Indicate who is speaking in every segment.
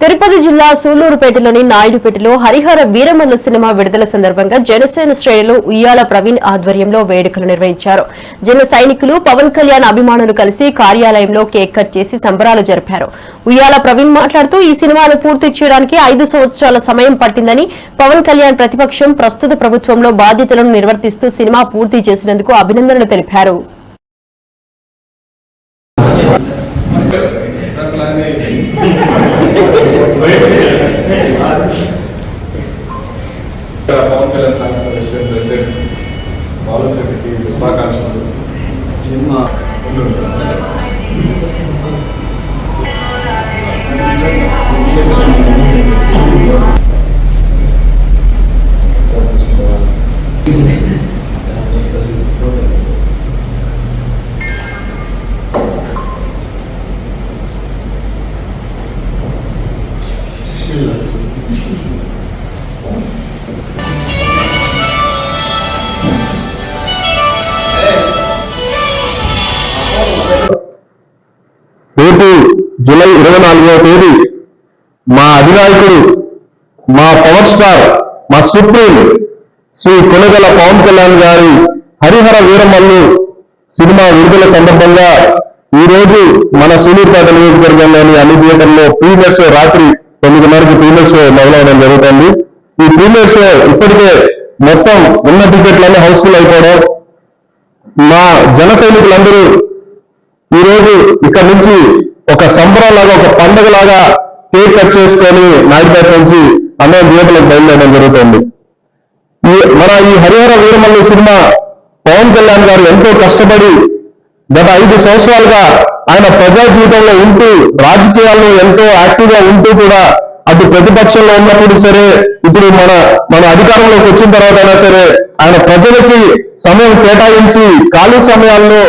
Speaker 1: తిరుపతి జిల్లా సూలూరుపేటలోని నాయుడుపేటలో హరిహర వీరమల్ల సినిమా విడుదల సందర్భంగా జనసేన శ్రేణులు ఉయ్యాల ప్రవీణ్ ఆధ్వర్యంలో వేడుకలు నిర్వహించారు. జన సైనికులు పవన్ కళ్యాణ్ అభిమానులు కలిసి కార్యాలయంలో కేక్ కట్ చేసి సంబరాలు జరిపారు. ఉయ్యాల ప్రవీణ్ మాట్లాడుతూ ఈ సినిమాను పూర్తి చేయడానికి ఐదు సంవత్సరాల సమయం పట్టిందని పవన్ కళ్యాణ్ ప్రతిపక్షం ప్రస్తుత ప్రభుత్వంలో బాధ్యతలను నిర్వర్తిస్తూ సినిమా పూర్తి చేసినందుకు అభినందనలు తెలిపారు.
Speaker 2: పవన్ కళ్యాణ్ అసోసియేషన్ ప్రెసిడెంట్ బాలు శెట్టికి శుభాకాంక్షలు.
Speaker 3: సినిమా
Speaker 4: జూలై ఇరవై నాలుగవ తేదీ మా అధినాయకుడు మా పవర్ స్టార్ మా సుప్రీం శ్రీ కొనగల పవన్ కళ్యాణ్ గారి హరిహర వీరమల్లు సినిమా విడుదల సందర్భంగా ఈ రోజు మన సూలూరుపేట నియోజకవర్గంలోని అన్ని థియేటర్లో ప్రీమియర్ షో రాత్రి తొమ్మిదిన్నరకు ప్రీమియర్ షో మొదలవడం జరుగుతుంది. ఈ ప్రీమియర్ షో ఇప్పటికే మొత్తం ఉన్న టికెట్లన్నీ హౌస్ఫుల్ అయిపోవడం మా జన సైనికులందరూ ఈ రోజు ఇక్కడ నుంచి ఒక సంబరంలాగా ఒక పండుగలాగా కేక్ కట్ చేసుకొని నాయుడుపేట నుంచి అందరం దీపలకు బయలుదేరడం జరుగుతుంది. ఈ మన ఈ హరిహర వీరమల్లి సినిమా పవన్ కళ్యాణ్ గారు ఎంతో కష్టపడి గత ఐదు సంవత్సరాలుగా ఆయన ప్రజా జీవితంలో ఉంటూ రాజకీయాల్లో ఎంతో యాక్టివ్గా ఉంటూ కూడా అటు ప్రతిపక్షంలో ఉన్నప్పుడు సరే ఇప్పుడు మన మన అధికారంలోకి వచ్చిన తర్వాత అయినా సరే ఆయన ప్రజలకి సమయం కేటాయించి ఖాళీ సమయాల్లో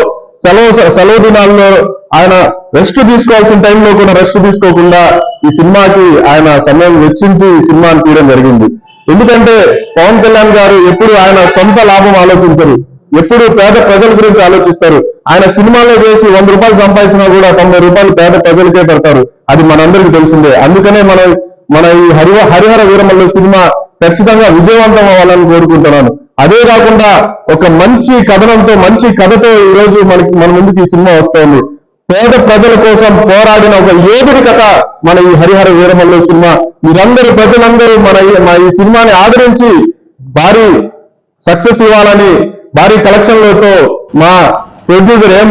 Speaker 4: సెలవు సెలవు దినాల్లో ఆయన రెస్ట్ తీసుకోవాల్సిన టైంలో కూడా రెస్ట్ తీసుకోకుండా ఈ సినిమాకి ఆయన సమయం వెచ్చించి ఈ సినిమాని తీయడం జరిగింది. ఎందుకంటే పవన్ కళ్యాణ్ గారు ఎప్పుడు ఆయన సొంత లాభం ఆలోచించరు. ఎప్పుడు పేద ప్రజల గురించి ఆలోచిస్తారు. ఆయన సినిమాలో చేసి వంద రూపాయలు సంపాదించినా కూడా తొంభై రూపాయలు పేద ప్రజలకే పెడతారు. అది మనందరికీ తెలిసిందే. అందుకనే మన మన ఈ హరి హరిహర వీరమల్లు సినిమా ఖచ్చితంగా విజయవంతం అవ్వాలని కోరుకుంటున్నాను. అదే కాకుండా ఒక మంచి కథనంతో మంచి కథతో ఈ రోజు మనకి మన ముందుకు ఈ సినిమా వస్తుంది. పేద ప్రజల కోసం పోరాడిన ఒక ఏదుడి కథ మన ఈ హరిహర వీరమల్లు సినిమా. మీరందరూ ప్రజలందరూ మన మా ఈ సినిమాని ఆదరించి భారీ సక్సెస్ ఇవ్వాలని భారీ కలెక్షన్లతో మా ప్రొడ్యూసర్ ఏం